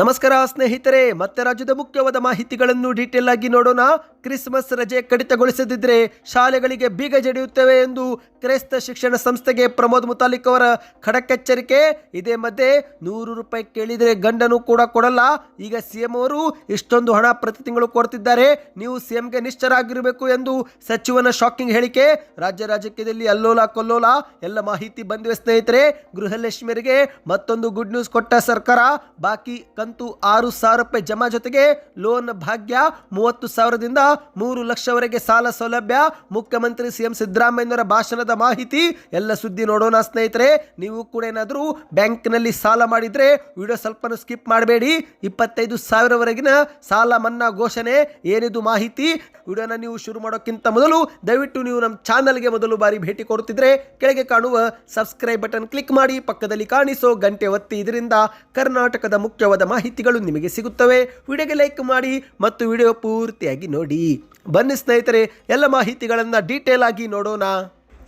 ನಮಸ್ಕಾರ ಸ್ನೇಹಿತರೆ, ಮತ್ತೆ ರಾಜ್ಯದ ಮುಖ್ಯವಾದ ಮಾಹಿತಿಗಳನ್ನು ಡೀಟೇಲ್ ಆಗಿ ನೋಡೋಣ. ಕ್ರಿಸ್ಮಸ್ ರಜೆ ಕಡಿತಗೊಳಿಸದಿದ್ದರೆ ಶಾಲೆಗಳಿಗೆ ಬೀಗ ಜಡಿಯುತ್ತವೆ ಎಂದು ಕ್ರೈಸ್ತ ಶಿಕ್ಷಣ ಸಂಸ್ಥೆಗೆ ಪ್ರಮೋದ್ ಮುತಾಲಿಕ್ ಅವರ ಖಡಕ್ ಎಚ್ಚರಿಕೆ ಇದೇ ಮಧ್ಯೆ ನೂರು ರೂಪಾಯಿ ಕೇಳಿದರೆ ಗಂಡನು ಕೂಡ ಕೊಡಲ್ಲ. ಈಗ ಸಿಎಂ ಅವರು ಇಷ್ಟೊಂದು ಹಣ ಪ್ರತಿ ತಿಂಗಳು ಕೊಡ್ತಿದ್ದಾರೆ. ನೀವು ಸಿಎಂಗೆ ನಿಷ್ಠರಾಗಿರಬೇಕು ಎಂದು ಸಚಿವನ ಶಾಕಿಂಗ್ ಹೇಳಿಕೆ. ರಾಜ್ಯ ರಾಜಕೀಯದಲ್ಲಿ ಅಲ್ಲೋಲ ಕೊಲ್ಲೋಲ. ಎಲ್ಲ ಮಾಹಿತಿ ಬಂದಿವೆ ಸ್ನೇಹಿತರೆ. ಗೃಹಲಕ್ಷ್ಮಿಯರಿಗೆ ಮತ್ತೊಂದು ಗುಡ್ ನ್ಯೂಸ್ ಕೊಟ್ಟ ಸರ್ಕಾರ. ಬಾಕಿ ಕಂತು ಆರು ಸಾವಿರ ರೂಪಾಯಿ ಜಮಾ ಜೊತೆಗೆ ಲೋನ್ ಭಾಗ್ಯ ಮೂವತ್ತು ಸಾವಿರದಿಂದ ಮೂರು ಲಕ್ಷವರೆಗೆ ಸಾಲ ಸೌಲಭ್ಯ. ಮುಖ್ಯಮಂತ್ರಿ ಸಿಎಂ ಸಿದ್ದರಾಮಯ್ಯನವರ ಭಾಷಣದ ಮಾಹಿತಿ, ಎಲ್ಲ ಸುದ್ದಿ ನೋಡೋಣ ಸ್ನೇಹಿತರೆ. ನೀವು ಕೂಡ ಏನಾದರೂ ಬ್ಯಾಂಕ್ನಲ್ಲಿ ಸಾಲ ಮಾಡಿದರೆ ವಿಡಿಯೋ ಸ್ವಲ್ಪ ಸ್ಕಿಪ್ ಮಾಡಬೇಡಿ. ಇಪ್ಪತ್ತೈದು ಸಾವಿರವರೆಗಿನ ಸಾಲ ಮನ್ನಾ ಘೋಷಣೆ, ಏನಿದು ಮಾಹಿತಿ? ವಿಡಿಯೋನ ನೀವು ಶುರು ಮಾಡೋಕ್ಕಿಂತ ಮೊದಲು ದಯವಿಟ್ಟು ನೀವು ನಮ್ಮ ಚಾನಲ್ಗೆ ಮೊದಲು ಬಾರಿ ಭೇಟಿ ಕೊಡುತ್ತಿದ್ದರೆ ಕೆಳಗೆ ಕಾಣುವ ಸಬ್ಸ್ಕ್ರೈಬ್ ಬಟನ್ ಕ್ಲಿಕ್ ಮಾಡಿ, ಪಕ್ಕದಲ್ಲಿ ಕಾಣಿಸೋ ಗಂಟೆ ಒತ್ತಿ ಇದರಿಂದ ಕರ್ನಾಟಕದ ಮುಖ್ಯವಾದ ಮಾಹಿತಿಗಳು ನಿಮಗೆ ಸಿಗುತ್ತವೆ. ವಿಡಿಯೋಗೆ ಲೈಕ್ ಮಾಡಿ ಮತ್ತು ವಿಡಿಯೋ ಪೂರ್ತಿಯಾಗಿ ನೋಡಿ. ಬನ್ನಿ ಸ್ನೇಹಿತರೆ, ಎಲ್ಲ ಮಾಹಿತಿಗಳನ್ನು ಡೀಟೇಲ್ ಆಗಿ ನೋಡೋಣ.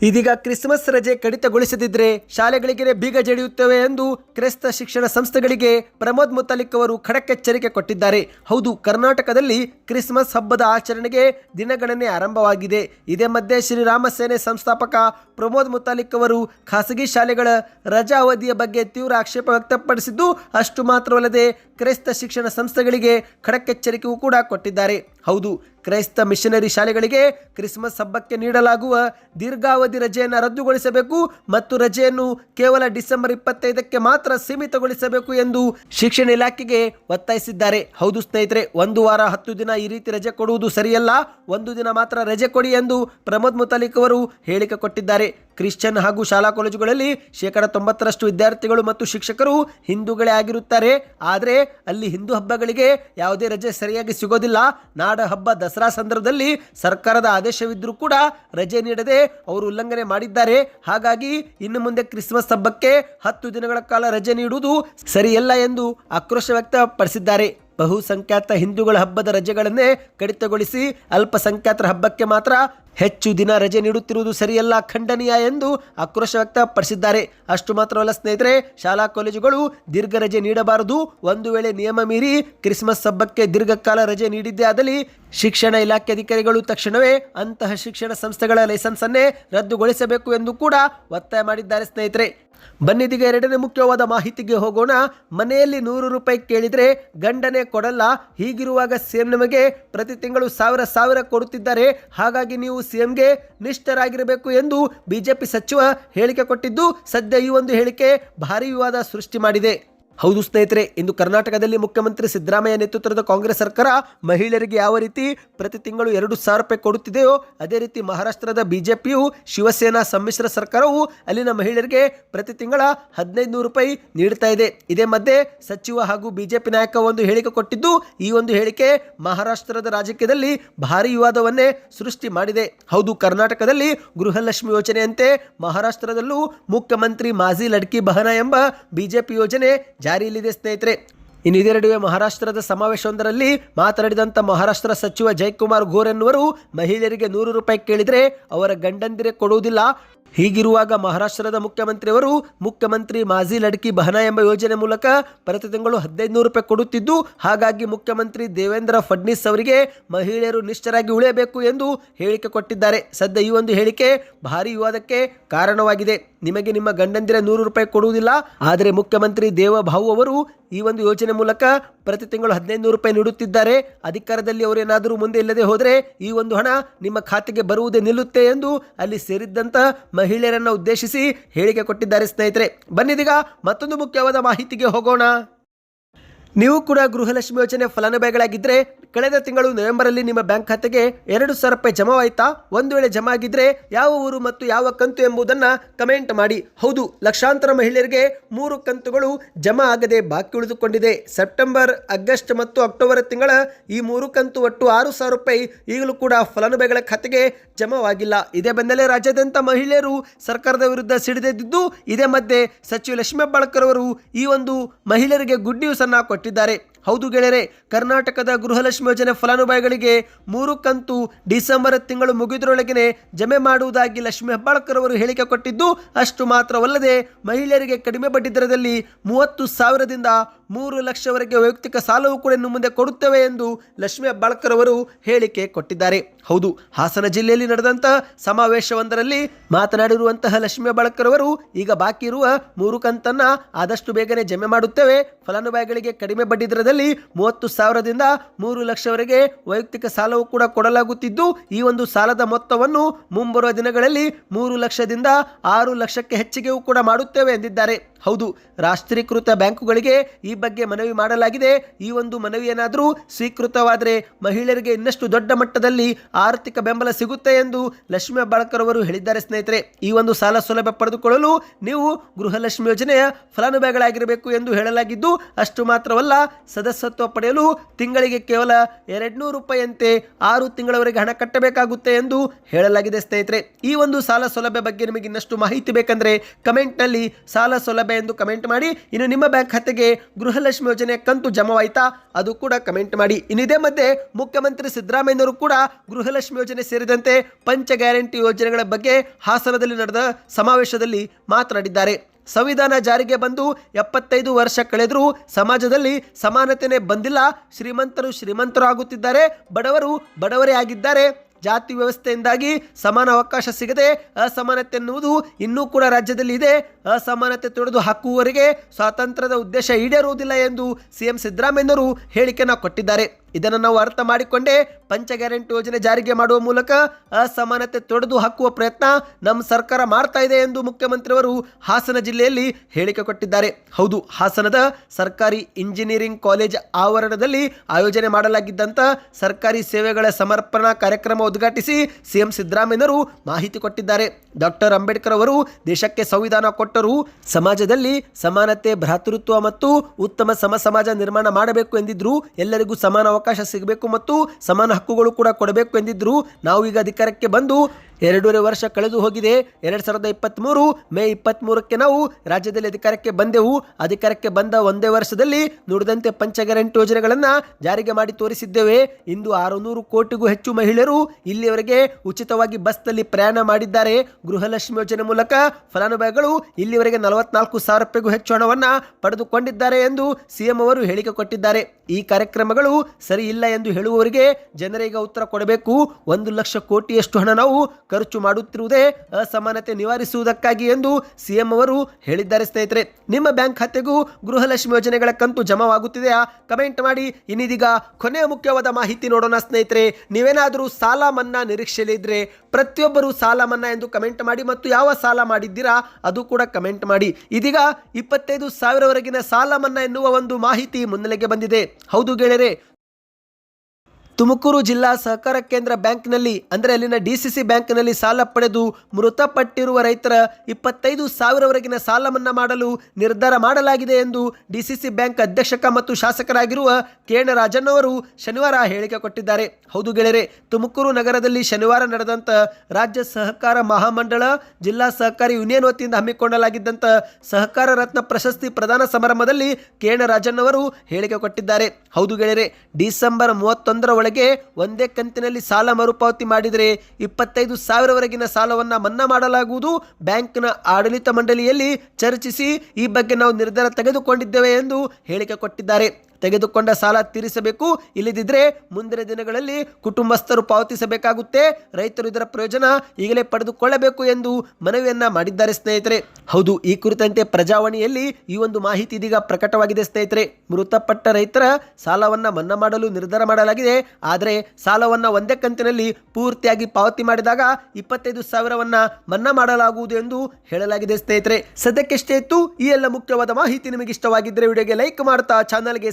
ಇದೀಗ ಕ್ರಿಸ್ಮಸ್ ರಜೆ ಕಡಿತಗೊಳಿಸದಿದ್ದರೆ ಶಾಲೆಗಳಿಗೆ ಬೀಗ ಜಡಿಯುತ್ತವೆ ಎಂದು ಕ್ರೈಸ್ತ ಶಿಕ್ಷಣ ಸಂಸ್ಥೆಗಳಿಗೆ ಪ್ರಮೋದ್ ಮುತಾಲಿಕ್ ಅವರು ಖಡಕ್ಕೆಚ್ಚರಿಕೆ ಕೊಟ್ಟಿದ್ದಾರೆ. ಹೌದು, ಕರ್ನಾಟಕದಲ್ಲಿ ಕ್ರಿಸ್ಮಸ್ ಹಬ್ಬದ ಆಚರಣೆಗೆ ದಿನಗಣನೆ ಆರಂಭವಾಗಿದೆ. ಇದೇ ಮಧ್ಯೆ ಶ್ರೀರಾಮ ಸೇನೆ ಸಂಸ್ಥಾಪಕ ಪ್ರಮೋದ್ ಮುತಾಲಿಕ್ ಅವರು ಖಾಸಗಿ ಶಾಲೆಗಳ ರಜಾ ಅವಧಿಯ ಬಗ್ಗೆ ತೀವ್ರ ಆಕ್ಷೇಪ ವ್ಯಕ್ತಪಡಿಸಿದ್ದು, ಅಷ್ಟು ಮಾತ್ರವಲ್ಲದೆ ಕ್ರೈಸ್ತ ಶಿಕ್ಷಣ ಸಂಸ್ಥೆಗಳಿಗೆ ಖಡಕ್ ಎಚ್ಚರಿಕೆಯೂ ಕೂಡ ಕೊಟ್ಟಿದ್ದಾರೆ. ಹೌದು, ಕ್ರೈಸ್ತ ಮಿಷನರಿ ಶಾಲೆಗಳಿಗೆ ಕ್ರಿಸ್ಮಸ್ ಹಬ್ಬಕ್ಕೆ ನೀಡಲಾಗುವ ದೀರ್ಘಾವಧಿ ರಜೆಯನ್ನು ರದ್ದುಗೊಳಿಸಬೇಕು ಮತ್ತು ರಜೆಯನ್ನು ಕೇವಲ ಡಿಸೆಂಬರ್ ಇಪ್ಪತ್ತೈದಕ್ಕೆ ಮಾತ್ರ ಸೀಮಿತಗೊಳಿಸಬೇಕು ಎಂದು ಶಿಕ್ಷಣ ಇಲಾಖೆಗೆ ಒತ್ತಾಯಿಸಿದ್ದಾರೆ. ಹೌದು ಸ್ನೇಹಿತರೆ, ಒಂದು ವಾರ ಹತ್ತು ದಿನ ಈ ರೀತಿ ರಜೆ ಕೊಡುವುದು ಸರಿಯಲ್ಲ. ಒಂದು ದಿನ ಮಾತ್ರ ರಜೆ ಕೊಡಿ ಎಂದು ಪ್ರಮೋದ್ ಮುತಾಲಿಕ್ ಅವರು ಹೇಳಿಕೆ ಕೊಟ್ಟಿದ್ದಾರೆ. ಕ್ರಿಶ್ಚಿಯನ್ ಹಾಗೂ ಶಾಲಾ ಕಾಲೇಜುಗಳಲ್ಲಿ ಶೇಕಡ ತೊಂಬತ್ತರಷ್ಟು ವಿದ್ಯಾರ್ಥಿಗಳು ಮತ್ತು ಶಿಕ್ಷಕರು ಹಿಂದೂಗಳೇ ಆಗಿರುತ್ತಾರೆ. ಆದರೆ ಅಲ್ಲಿ ಹಿಂದೂ ಹಬ್ಬಗಳಿಗೆ ಯಾವುದೇ ರಜೆ ಸರಿಯಾಗಿ ಸಿಗೋದಿಲ್ಲ. ನಾಡ ಹಬ್ಬ ದಸರಾ ಸಂದರ್ಭದಲ್ಲಿ ಸರ್ಕಾರದ ಆದೇಶವಿದ್ದರೂ ಕೂಡ ರಜೆ ನೀಡದೆ ಅವರು ಉಲ್ಲಂಘನೆ ಮಾಡಿದ್ದಾರೆ. ಹಾಗಾಗಿ ಇನ್ನು ಮುಂದೆ ಕ್ರಿಸ್ಮಸ್ ಹಬ್ಬಕ್ಕೆ ಹತ್ತು ದಿನಗಳ ಕಾಲ ರಜೆ ನೀಡುವುದು ಸರಿಯಲ್ಲ ಎಂದು ಆಕ್ರೋಶ ವ್ಯಕ್ತಪಡಿಸಿದ್ದಾರೆ. ಬಹುಸಂಖ್ಯಾತ ಹಿಂದೂಗಳ ಹಬ್ಬದ ರಜೆಗಳನ್ನೇ ಕಡಿತಗೊಳಿಸಿ ಅಲ್ಪಸಂಖ್ಯಾತರ ಹಬ್ಬಕ್ಕೆ ಮಾತ್ರ ಹೆಚ್ಚು ದಿನ ರಜೆ ನೀಡುತ್ತಿರುವುದು ಸರಿಯಲ್ಲ, ಖಂಡನೀಯ ಎಂದು ಆಕ್ರೋಶ ವ್ಯಕ್ತಪಡಿಸಿದ್ದಾರೆ. ಅಷ್ಟು ಮಾತ್ರವಲ್ಲ ಸ್ನೇಹಿತರೆ, ಶಾಲಾ ಕಾಲೇಜುಗಳು ದೀರ್ಘ ರಜೆ ನೀಡಬಾರದು. ಒಂದು ವೇಳೆ ನಿಯಮ ಮೀರಿ ಕ್ರಿಸ್ಮಸ್ ಹಬ್ಬಕ್ಕೆ ದೀರ್ಘಕಾಲ ರಜೆ ನೀಡಿದ್ದೇ ಆದಲ್ಲಿ ಶಿಕ್ಷಣ ಇಲಾಖೆ ಅಧಿಕಾರಿಗಳು ತಕ್ಷಣವೇ ಅಂತಹ ಶಿಕ್ಷಣ ಸಂಸ್ಥೆಗಳ ಲೈಸೆನ್ಸ್ ಅನ್ನೇ ರದ್ದುಗೊಳಿಸಬೇಕು ಎಂದು ಕೂಡ ಒತ್ತಾಯ ಮಾಡಿದ್ದಾರೆ ಸ್ನೇಹಿತರೆ. ಬನ್ನಿದೀಗ ಎರಡನೇ ಮುಖ್ಯವಾದ ಮಾಹಿತಿಗೆ ಹೋಗೋಣ. ಮನೆಯಲ್ಲಿ ನೂರು ರೂಪಾಯಿ ಕೇಳಿದರೆ ಗಂಡನೆ ಕೊಡಲ್ಲ. ಹೀಗಿರುವಾಗ ಸಿಎಂ ನಿಮಗೆ ಪ್ರತಿ ತಿಂಗಳು ಸಾವಿರ ಸಾವಿರ ಕೊಡುತ್ತಿದ್ದಾರೆ. ಹಾಗಾಗಿ ನೀವು ಸಿಎಂಗೆ ನಿಷ್ಠರಾಗಿರಬೇಕು ಎಂದು ಬಿಜೆಪಿ ಸಚಿವ ಹೇಳಿಕೆ ಕೊಟ್ಟಿದ್ದು, ಸದ್ಯ ಈ ಒಂದು ಹೇಳಿಕೆ ಭಾರಿ ವಿವಾದ ಸೃಷ್ಟಿ ಮಾಡಿದೆ. ಹೌದು ಸ್ನೇಹಿತರೆ, ಇಂದು ಕರ್ನಾಟಕದಲ್ಲಿ ಮುಖ್ಯಮಂತ್ರಿ ಸಿದ್ದರಾಮಯ್ಯ ನೇತೃತ್ವದ ಕಾಂಗ್ರೆಸ್ ಸರ್ಕಾರ ಮಹಿಳೆಯರಿಗೆ ಯಾವ ರೀತಿ ಪ್ರತಿ ತಿಂಗಳು ಎರಡು ಸಾವಿರ ರೂಪಾಯಿ ಕೊಡುತ್ತಿದೆಯೋ, ಅದೇ ರೀತಿ ಮಹಾರಾಷ್ಟ್ರದ ಬಿಜೆಪಿಯು ಶಿವಸೇನಾ ಸಮ್ಮಿಶ್ರ ಸರ್ಕಾರವು ಅಲ್ಲಿನ ಮಹಿಳೆಯರಿಗೆ ಪ್ರತಿ ತಿಂಗಳ ಹದಿನೈದು ರೂಪಾಯಿ ನೀಡ್ತಾ ಇದೆ. ಇದೇ ಮಧ್ಯೆ ಸಚಿವ ಹಾಗೂ ಬಿಜೆಪಿ ನಾಯಕ ಒಂದು ಹೇಳಿಕೆ ಕೊಟ್ಟಿದ್ದು, ಈ ಒಂದು ಹೇಳಿಕೆ ಮಹಾರಾಷ್ಟ್ರದ ರಾಜಕೀಯದಲ್ಲಿ ಭಾರಿ ವಿವಾದವನ್ನೇ ಸೃಷ್ಟಿ ಮಾಡಿದೆ. ಹೌದು, ಕರ್ನಾಟಕದಲ್ಲಿ ಗೃಹಲಕ್ಷ್ಮಿ ಯೋಜನೆಯಂತೆ ಮಹಾರಾಷ್ಟ್ರದಲ್ಲೂ ಮುಖ್ಯಮಂತ್ರಿ ಮಾಜಿ ಲಡ್ಕಿ ಬಹನ ಎಂಬ ಬಿಜೆಪಿ ಯೋಜನೆ ಜಾರಿಯಲ್ಲಿದೆ ಸ್ನೇಹಿತರೆ. ಇನ್ನು ಇದೇ ನಡುವೆ ಮಹಾರಾಷ್ಟ್ರದ ಸಮಾವೇಶವೊಂದರಲ್ಲಿ ಮಾತನಾಡಿದಂಥ ಮಹಾರಾಷ್ಟ್ರ ಸಚಿವ ಜಯಕುಮಾರ್ ಘೋರ್ ಎನ್ನುವರು ಮಹಿಳೆಯರಿಗೆ ನೂರು ರೂಪಾಯಿ ಕೇಳಿದರೆ ಅವರ ಗಂಡಂದಿರೆ ಕೊಡುವುದಿಲ್ಲ. ಹೀಗಿರುವಾಗ ಮಹಾರಾಷ್ಟ್ರದ ಮುಖ್ಯಮಂತ್ರಿಯವರು ಮುಖ್ಯಮಂತ್ರಿ ಮಾಜಿ ಲಡ್ಕಿ ಬಹನ ಎಂಬ ಯೋಜನೆ ಮೂಲಕ ಪ್ರತಿ ತಿಂಗಳು ಹದಿನೈದು ನೂರು ರೂಪಾಯಿ ಕೊಡುತ್ತಿದ್ದು, ಹಾಗಾಗಿ ಮುಖ್ಯಮಂತ್ರಿ ದೇವೇಂದ್ರ ಫಡ್ನೀಸ್ ಅವರಿಗೆ ಮಹಿಳೆಯರು ನಿಶ್ಚರಾಗಿ ಉಳಿಯಬೇಕು ಎಂದು ಹೇಳಿಕೆ ಕೊಟ್ಟಿದ್ದಾರೆ. ಸದ್ಯ ಈ ಒಂದು ಹೇಳಿಕೆ ಭಾರಿ ವಿವಾದಕ್ಕೆ ಕಾರಣವಾಗಿದೆ. ನಿಮಗೆ ನಿಮ್ಮ ಗಂಡಂದಿರ ನೂರು ರೂಪಾಯಿ ಕೊಡುವುದಿಲ್ಲ, ಆದರೆ ಮುಖ್ಯಮಂತ್ರಿ ದೇವಭಾವು ಅವರು ಈ ಒಂದು ಯೋಜನೆ ಮೂಲಕ ಪ್ರತಿ ತಿಂಗಳು ಹದಿನೈದು ರೂಪಾಯಿ ನೀಡುತ್ತಿದ್ದಾರೆ. ಅಧಿಕಾರದಲ್ಲಿ ಅವರೇನಾದರೂ ಮುಂದೆ ಇಲ್ಲದೆ ಹೋದರೆ ಈ ಒಂದು ಹಣ ನಿಮ್ಮ ಖಾತೆಗೆ ಬರುವುದೇ ನಿಲ್ಲುತ್ತೆ ಎಂದು ಅಲ್ಲಿ ಸೇರಿದ್ದಂಥ ಮಹಿಳೆಯರನ್ನು ಉದ್ದೇಶಿಸಿ ಹೇಳಿಕೆ ಕೊಟ್ಟಿದ್ದಾರೆ ಸ್ನೇಹಿತರೆ. ಬನ್ನಿದೀಗ ಮತ್ತೊಂದು ಮುಖ್ಯವಾದ ಮಾಹಿತಿಗೆ ಹೋಗೋಣ. ನೀವು ಕೂಡ ಗೃಹಲಕ್ಷ್ಮಿ ಯೋಜನೆ ಫಲಾನುಭವಿಗಳಾಗಿದ್ದರೆ ಕಳೆದ ತಿಂಗಳು ನವೆಂಬರಲ್ಲಿ ನಿಮ್ಮ ಬ್ಯಾಂಕ್ ಖಾತೆಗೆ ಎರಡು ಸಾವಿರ ರೂಪಾಯಿ ಜಮಾವಾಯ್ತಾ? ಒಂದು ವೇಳೆ ಜಮಾ ಆಗಿದ್ರೆ ಯಾವ ಊರು ಮತ್ತು ಯಾವ ಕಂತು ಎಂಬುದನ್ನು ಕಮೆಂಟ್ ಮಾಡಿ. ಹೌದು, ಲಕ್ಷಾಂತರ ಮಹಿಳೆಯರಿಗೆ ಮೂರು ಕಂತುಗಳು ಜಮಾ ಆಗದೆ ಬಾಕಿ ಉಳಿದುಕೊಂಡಿದೆ. ಸೆಪ್ಟೆಂಬರ್, ಆಗಸ್ಟ್ ಮತ್ತು ಅಕ್ಟೋಬರ್ ತಿಂಗಳ ಈ ಮೂರು ಕಂತು ಒಟ್ಟು ಆರು ಸಾವಿರ ರೂಪಾಯಿ ಈಗಲೂ ಕೂಡ ಫಲಾನುಭವಿಗಳ ಖಾತೆಗೆ ಜಮಾವಾಗಿಲ್ಲ. ಇದೇ ಬೆನ್ನಲ್ಲೇ ರಾಜ್ಯಾದ್ಯಂತ ಮಹಿಳೆಯರು ಸರ್ಕಾರದ ವಿರುದ್ಧ ಸಿಡಿದೆದ್ದಿದ್ದು, ಇದೇ ಮಧ್ಯೆ ಸಚಿವ ಲಕ್ಷ್ಮೀ ಹೆಬ್ಬಾಳ್ಕರ್ ಅವರು ಈ ಒಂದು ಮಹಿಳೆಯರಿಗೆ ಗುಡ್ ನ್ಯೂಸ್ ಅನ್ನ ಕೊಟ್ಟಿದ್ದಾರೆ. ಹೌದು ಗೆಳೆಯರೆ, ಕರ್ನಾಟಕದ ಗೃಹಲಕ್ಷ್ಮಿ ಯೋಜನೆ ಫಲಾನುಭವಿಗಳಿಗೆ ಮೂರು ಕಂತು ಡಿಸೆಂಬರ್ ತಿಂಗಳು ಮುಗಿದರೊಳಗೆ ಜಮೆ ಮಾಡುವುದಾಗಿ ಲಕ್ಷ್ಮಿ ಹೆಬ್ಬಾಳ್ಕರ್ ಅವರು ಹೇಳಿಕೆ ಕೊಟ್ಟಿದ್ದು, ಅಷ್ಟು ಮಾತ್ರವಲ್ಲದೆ ಮಹಿಳೆಯರಿಗೆ ಕಡಿಮೆ ಬಡ್ಡಿ ದರದಲ್ಲಿ ಮೂವತ್ತು ಸಾವಿರದಿಂದ ಮೂರು ಲಕ್ಷವರೆಗೆ ವೈಯಕ್ತಿಕ ಸಾಲವು ಕೂಡ ಇನ್ನು ಮುಂದೆ ಕೊಡುತ್ತೇವೆ ಎಂದು ಲಕ್ಷ್ಮಿ ಹೆಬ್ಬಾಳ್ಕರ್ ಅವರು ಹೇಳಿಕೆ ಕೊಟ್ಟಿದ್ದಾರೆ. ಹೌದು, ಹಾಸನ ಜಿಲ್ಲೆಯಲ್ಲಿ ನಡೆದಂತಹ ಸಮಾವೇಶವೊಂದರಲ್ಲಿ ಮಾತನಾಡಿರುವಂತಹ ಲಕ್ಷ್ಮಿ ಹೆಬ್ಬಾಳ್ಕರ್ ಅವರು ಈಗ ಬಾಕಿ ಇರುವ ಮೂರು ಕಂತನ್ನು ಆದಷ್ಟು ಬೇಗನೆ ಜಮೆ ಮಾಡುತ್ತೇವೆ. ಫಲಾನುಭವಿಗಳಿಗೆ ಕಡಿಮೆ ಬಡ್ಡಿ ಮೂವತ್ತು ಸಾವಿರದಿಂದ ಮೂರು ಲಕ್ಷವರೆಗೆ ವೈಯಕ್ತಿಕ ಸಾಲವು ಕೂಡ ಕೊಡಲಾಗುತ್ತಿದ್ದು, ಈ ಒಂದು ಸಾಲದ ಮೊತ್ತವನ್ನು ಮುಂಬರುವ ದಿನಗಳಲ್ಲಿ ಮೂರು ಲಕ್ಷದಿಂದ ಆರು ಲಕ್ಷಕ್ಕೆ ಹೆಚ್ಚಿಗೆಯೂ ಕೂಡ ಮಾಡುತ್ತೇವೆ ಎಂದಿದ್ದಾರೆ. ಹೌದು, ರಾಷ್ಟ್ರೀಕೃತ ಬ್ಯಾಂಕುಗಳಿಗೆ ಈ ಬಗ್ಗೆ ಮನವಿ ಮಾಡಲಾಗಿದೆ. ಈ ಒಂದು ಮನವಿ ಏನಾದರೂ ಸ್ವೀಕೃತವಾದರೆ ಮಹಿಳೆಯರಿಗೆ ಇನ್ನಷ್ಟು ದೊಡ್ಡ ಮಟ್ಟದಲ್ಲಿ ಆರ್ಥಿಕ ಬೆಂಬಲ ಸಿಗುತ್ತೆ ಎಂದು ಲಕ್ಷ್ಮೀ ಹೆಬ್ಬಾಳ್ಕರ್ ಅವರು ಹೇಳಿದ್ದಾರೆ ಸ್ನೇಹಿತರೆ. ಈ ಒಂದು ಸಾಲ ಸೌಲಭ್ಯ ಪಡೆದುಕೊಳ್ಳಲು ನೀವು ಗೃಹಲಕ್ಷ್ಮಿ ಯೋಜನೆಯ ಫಲಾನುಭವಿಗಳಾಗಿರಬೇಕು ಎಂದು ಹೇಳಲಾಗಿದ್ದು, ಅಷ್ಟು ಮಾತ್ರವಲ್ಲ ಸದಸ್ಯತ್ವ ಪಡೆಯಲು ತಿಂಗಳಿಗೆ ಕೇವಲ ಎರಡ್ನೂರು ರೂಪಾಯಿಯಂತೆ ಆರು ತಿಂಗಳವರೆಗೆ ಹಣ ಕಟ್ಟಬೇಕಾಗುತ್ತೆ ಎಂದು ಹೇಳಲಾಗಿದೆ ಸ್ನೇಹಿತರೆ. ಈ ಒಂದು ಸಾಲ ಸೌಲಭ್ಯ ಬಗ್ಗೆ ನಿಮಗೆ ಇನ್ನಷ್ಟು ಮಾಹಿತಿ ಬೇಕಂದರೆ ಕಮೆಂಟ್ನಲ್ಲಿ ಸಾಲ ಸೌಲಭ್ಯ ಎಂದು ಕಮೆಂಟ್ ಮಾಡಿ. ಇನ್ನು ನಿಮ್ಮ ಬ್ಯಾಂಕ್ ಖಾತೆಗೆ ಗೃಹಲಕ್ಷ್ಮಿ ಯೋಜನೆ ಕಂತು ಜಮಾವಾಯ್ತಾ ಅದು ಕೂಡ ಕಮೆಂಟ್ ಮಾಡಿ. ಇನ್ನು ಇದೇ ಮಧ್ಯೆ ಮುಖ್ಯಮಂತ್ರಿ ಸಿದ್ದರಾಮಯ್ಯನವರು ಕೂಡ ಗೃಹಲಕ್ಷ್ಮಿ ಯೋಜನೆ ಸೇರಿದಂತೆ ಪಂಚ ಗ್ಯಾರಂಟಿ ಯೋಜನೆಗಳ ಬಗ್ಗೆ ಹಾಸನದಲ್ಲಿ ನಡೆದ ಸಮಾವೇಶದಲ್ಲಿ ಮಾತನಾಡಿದ್ದಾರೆ. ಸಂವಿಧಾನ ಜಾರಿಗೆ ಬಂದು ಎಪ್ಪತ್ತೈದು ವರ್ಷ ಕಳೆದರೂ ಸಮಾಜದಲ್ಲಿ ಸಮಾನತೆನೇ ಬಂದಿಲ್ಲ. ಶ್ರೀಮಂತರು ಶ್ರೀಮಂತರು ಆಗುತ್ತಿದ್ದಾರೆ ಬಡವರು ಬಡವರೇ ಆಗಿದ್ದಾರೆ. ಜಾತಿ ವ್ಯವಸ್ಥೆಯಿಂದಾಗಿ ಸಮಾನ ಅವಕಾಶ ಸಿಗದೆ ಅಸಮಾನತೆ ಎನ್ನುವುದು ಇನ್ನೂ ಕೂಡ ರಾಜ್ಯದಲ್ಲಿ ಇದೆ. ಅಸಮಾನತೆ ತೊಡೆದು ಹಾಕುವವರಿಗೆ ಸ್ವಾತಂತ್ರ್ಯದ ಉದ್ದೇಶ ಈಡೇರುವುದಿಲ್ಲ ಎಂದು ಸಿಎಂ ಸಿದ್ದರಾಮಯ್ಯನವರು ಹೇಳಿಕೆಯನ್ನು ಕೊಟ್ಟಿದ್ದಾರೆ. ಇದನ್ನು ನಾವು ಅರ್ಥ ಮಾಡಿಕೊಂಡೇ ಪಂಚ ಗ್ಯಾರಂಟಿ ಯೋಜನೆ ಜಾರಿಗೆ ಮಾಡುವ ಮೂಲಕ ಅಸಮಾನತೆ ತೊಡೆದು ಹಾಕುವ ಪ್ರಯತ್ನ ನಮ್ಮ ಸರ್ಕಾರ ಮಾಡ್ತಾ ಇದೆ ಎಂದು ಮುಖ್ಯಮಂತ್ರಿಯವರು ಹಾಸನ ಜಿಲ್ಲೆಯಲ್ಲಿ ಹೇಳಿಕೆ ಕೊಟ್ಟಿದ್ದಾರೆ. ಹೌದು, ಹಾಸನದ ಸರ್ಕಾರಿ ಇಂಜಿನಿಯರಿಂಗ್ ಕಾಲೇಜ್ ಆವರಣದಲ್ಲಿ ಆಯೋಜನೆ ಮಾಡಲಾಗಿದ್ದಂಥ ಸರ್ಕಾರಿ ಸೇವೆಗಳ ಸಮರ್ಪಣಾ ಕಾರ್ಯಕ್ರಮ ಉದ್ಘಾಟಿಸಿ ಸಿಎಂ ಸಿದ್ದರಾಮಯ್ಯರು ಮಾಹಿತಿ ಕೊಟ್ಟಿದ್ದಾರೆ. ಡಾಕ್ಟರ್ ಅಂಬೇಡ್ಕರ್ ಅವರು ದೇಶಕ್ಕೆ ಸಂವಿಧಾನ ಕೊಟ್ಟರು. ಸಮಾಜದಲ್ಲಿ ಸಮಾನತೆ, ಭ್ರಾತೃತ್ವ ಮತ್ತು ಉತ್ತಮ ಸಮ, ಸಮಾಜ ನಿರ್ಮಾಣ ಮಾಡಬೇಕು ಎಂದಿದ್ರು ಎಲ್ಲರಿಗೂ ಸಮಾನ ಅವಕಾಶ ಸಿಗಬೇಕು ಮತ್ತು ಸಮಾನ ಹಕ್ಕುಗಳು ಕೂಡ ಕೊಡಬೇಕು ಎಂದಿದ್ದರು ನಾವು ಈಗ ಅಧಿಕಾರಕ್ಕೆ ಬಂದು ಎರಡೂವರೆ ವರ್ಷ ಕಳೆದು ಹೋಗಿದೆ. ಎರಡು ಸಾವಿರದ ಇಪ್ಪತ್ತ್ಮೂರು ಮೇ ಇಪ್ಪತ್ತ್ಮೂರಕ್ಕೆ ನಾವು ರಾಜ್ಯದಲ್ಲಿ ಅಧಿಕಾರಕ್ಕೆ ಬಂದೆವು. ಅಧಿಕಾರಕ್ಕೆ ಬಂದ ಒಂದೇ ವರ್ಷದಲ್ಲಿ ನುಡಿದಂತೆ ಪಂಚ ಗ್ಯಾರಂಟಿ ಯೋಜನೆಗಳನ್ನು ಜಾರಿಗೆ ಮಾಡಿ ತೋರಿಸಿದ್ದೇವೆ. ಇಂದು ಆರುನೂರು ಕೋಟಿಗೂ ಹೆಚ್ಚು ಮಹಿಳೆಯರು ಇಲ್ಲಿಯವರೆಗೆ ಉಚಿತವಾಗಿ ಬಸ್ನಲ್ಲಿ ಪ್ರಯಾಣ ಮಾಡಿದ್ದಾರೆ. ಗೃಹಲಕ್ಷ್ಮಿ ಯೋಜನೆ ಮೂಲಕ ಫಲಾನುಭವಿಗಳು ಇಲ್ಲಿವರೆಗೆ ನಲವತ್ನಾಲ್ಕು ಸಾವಿರ ರೂಪಾಯಿಗೂ ಹೆಚ್ಚು ಹಣವನ್ನು ಪಡೆದುಕೊಂಡಿದ್ದಾರೆ ಎಂದು ಸಿಎಂ ಅವರು ಹೇಳಿಕೆ ಕೊಟ್ಟಿದ್ದಾರೆ. ಈ ಕಾರ್ಯಕ್ರಮಗಳು ಸರಿ ಇಲ್ಲ ಎಂದು ಹೇಳುವವರಿಗೆ ಜನರಿಗೆ ಉತ್ತರ ಕೊಡಬೇಕು. ಒಂದು ಲಕ್ಷ ಕೋಟಿಯಷ್ಟು ಹಣ ನಾವು ಖರ್ಚು ಮಾಡುತ್ತಿರುವುದೇ ಅಸಮಾನತೆ ನಿವಾರಿಸುವುದಕ್ಕಾಗಿ ಎಂದು ಸಿಎಂ ಅವರು ಹೇಳಿದ್ದಾರೆ, ಸ್ನೇಹಿತರೆ. ನಿಮ್ಮ ಬ್ಯಾಂಕ್ ಖಾತೆಗೂ ಗೃಹಲಕ್ಷ್ಮಿ ಯೋಜನೆಗಳ ಕಂತು ಜಮಾವಾಗುತ್ತಿದೆಯಾ? ಕಮೆಂಟ್ ಮಾಡಿ. ಇನ್ನಿದೀಗ ಕೊನೆಯ ಮುಖ್ಯವಾದ ಮಾಹಿತಿ ನೋಡೋಣ, ಸ್ನೇಹಿತರೆ. ನೀವೇನಾದರೂ ಸಾಲ ಮನ್ನಾ ನಿರೀಕ್ಷೆಯಲ್ಲಿದ್ದರೆ ಪ್ರತಿಯೊಬ್ಬರು ಸಾಲ ಮನ್ನಾ ಎಂದು ಕಮೆಂಟ್ ಮಾಡಿ ಮತ್ತು ಯಾವ ಸಾಲ ಮಾಡಿದ್ದೀರಾ ಅದು ಕೂಡ ಕಮೆಂಟ್ ಮಾಡಿ. ಇದೀಗ ಇಪ್ಪತ್ತೈದು ಸಾವಿರವರೆಗಿನ ಸಾಲ ಮನ್ನಾ ಎನ್ನುವ ಒಂದು ಮಾಹಿತಿ ಮುನ್ನೆಲೆಗೆ ಬಂದಿದೆ. ಹೌದು ಗೆಳೆಯರೆ ತುಮಕೂರು ಜಿಲ್ಲಾ ಸಹಕಾರ ಕೇಂದ್ರ ಬ್ಯಾಂಕ್ನಲ್ಲಿ, ಅಂದರೆ ಅಲ್ಲಿನ ಡಿ ಸಿ ಸಿ ಬ್ಯಾಂಕ್ನಲ್ಲಿ ಸಾಲ ಪಡೆದು ಮೃತಪಟ್ಟಿರುವ ರೈತರ ಇಪ್ಪತ್ತೈದು ಸಾವಿರವರೆಗಿನ ಸಾಲ ಮನ್ನಾ ಮಾಡಲು ನಿರ್ಧಾರ ಮಾಡಲಾಗಿದೆ ಎಂದು ಡಿ ಸಿ ಸಿ ಬ್ಯಾಂಕ್ ಅಧ್ಯಕ್ಷಕ ಮತ್ತು ಶಾಸಕರಾಗಿರುವ ಕೆ ರಾಜನ್ ಅವರು ಶನಿವಾರ ಹೇಳಿಕೆ ಕೊಟ್ಟಿದ್ದಾರೆ. ಹೌದು ಗೆಳೆಯರೆ, ತುಮಕೂರು ನಗರದಲ್ಲಿ ಶನಿವಾರ ನಡೆದಂಥ ರಾಜ್ಯ ಸಹಕಾರ ಮಹಾಮಂಡಳ, ಜಿಲ್ಲಾ ಸಹಕಾರಿ ಯೂನಿಯನ್ ವತಿಯಿಂದ ಹಮ್ಮಿಕೊಳ್ಳಲಾಗಿದ್ದಂಥ ಸಹಕಾರ ರತ್ನ ಪ್ರಶಸ್ತಿ ಪ್ರದಾನ ಸಮಾರಂಭದಲ್ಲಿ ಕೆ ರಾಜನ್ ಅವರು ಹೇಳಿಕೆ ಕೊಟ್ಟಿದ್ದಾರೆ. ಹೌದು ಗೆಳೆಯರೆ, ಡಿಸೆಂಬರ್ ಮೂವತ್ತೊಂದರ ಒಳಗೆ ಒಂದೇ ಕಂತಿನಲ್ಲಿ ಸಾಲ ಮರುಪಾವತಿ ಮಾಡಿದರೆ ಇಪ್ಪತ್ತೈದು ಸಾವಿರವರೆಗಿನ ಸಾಲವನ್ನು ಮನ್ನಾ ಮಾಡಲಾಗುವುದು. ಬ್ಯಾಂಕ್ನ ಆಡಳಿತ ಮಂಡಳಿಯಲ್ಲಿ ಚರ್ಚಿಸಿ ಈ ಬಗ್ಗೆ ನಾವು ನಿರ್ಧಾರ ತೆಗೆದುಕೊಂಡಿದ್ದೇವೆ ಎಂದು ಹೇಳಿಕೆ ಕೊಟ್ಟಿದ್ದಾರೆ. ತೆಗೆದುಕೊಂಡ ಸಾಲ ತೀರಿಸಬೇಕು. ಇಲ್ಲದಿದ್ದರೆ ಮುಂದಿನ ದಿನಗಳಲ್ಲಿ ಕುಟುಂಬಸ್ಥರು ಪಾವತಿಸಬೇಕಾಗುತ್ತೆ. ರೈತರು ಇದರ ಪ್ರಯೋಜನ ಈಗಲೇ ಪಡೆದುಕೊಳ್ಳಬೇಕು ಎಂದು ಮನವಿಯನ್ನ ಮಾಡಿದ್ದಾರೆ ಸ್ನೇಹಿತರೆ. ಹೌದು, ಈ ಕುರಿತಂತೆ ಪ್ರಜಾವಾಣಿಯಲ್ಲಿ ಈ ಒಂದು ಮಾಹಿತಿ ಇದೀಗ ಪ್ರಕಟವಾಗಿದೆ ಸ್ನೇಹಿತರೆ. ಮೃತಪಟ್ಟ ರೈತರ ಸಾಲವನ್ನ ಮನ್ನಾ ಮಾಡಲು ನಿರ್ಧಾರ ಮಾಡಲಾಗಿದೆ. ಆದರೆ ಸಾಲವನ್ನ ಒಂದೇ ಕಂತಿನಲ್ಲಿ ಪೂರ್ತಿಯಾಗಿ ಪಾವತಿ ಮಾಡಿದಾಗ ಇಪ್ಪತ್ತೈದು ಸಾವಿರವನ್ನ ಮನ್ನಾ ಮಾಡಲಾಗುವುದು ಎಂದು ಹೇಳಲಾಗಿದೆ ಸ್ನೇಹಿತರೆ. ಸದ್ಯಕ್ಕೆಷ್ಟೇ ಇತ್ತು. ಈ ಎಲ್ಲ ಮುಖ್ಯವಾದ ಮಾಹಿತಿ ನಿಮಗೆ ಇಷ್ಟವಾಗಿದ್ದರೆ ವಿಡಿಯೋಗೆ ಲೈಕ್ ಮಾಡ್ತಾ ಚಾನಲ್ಗೆ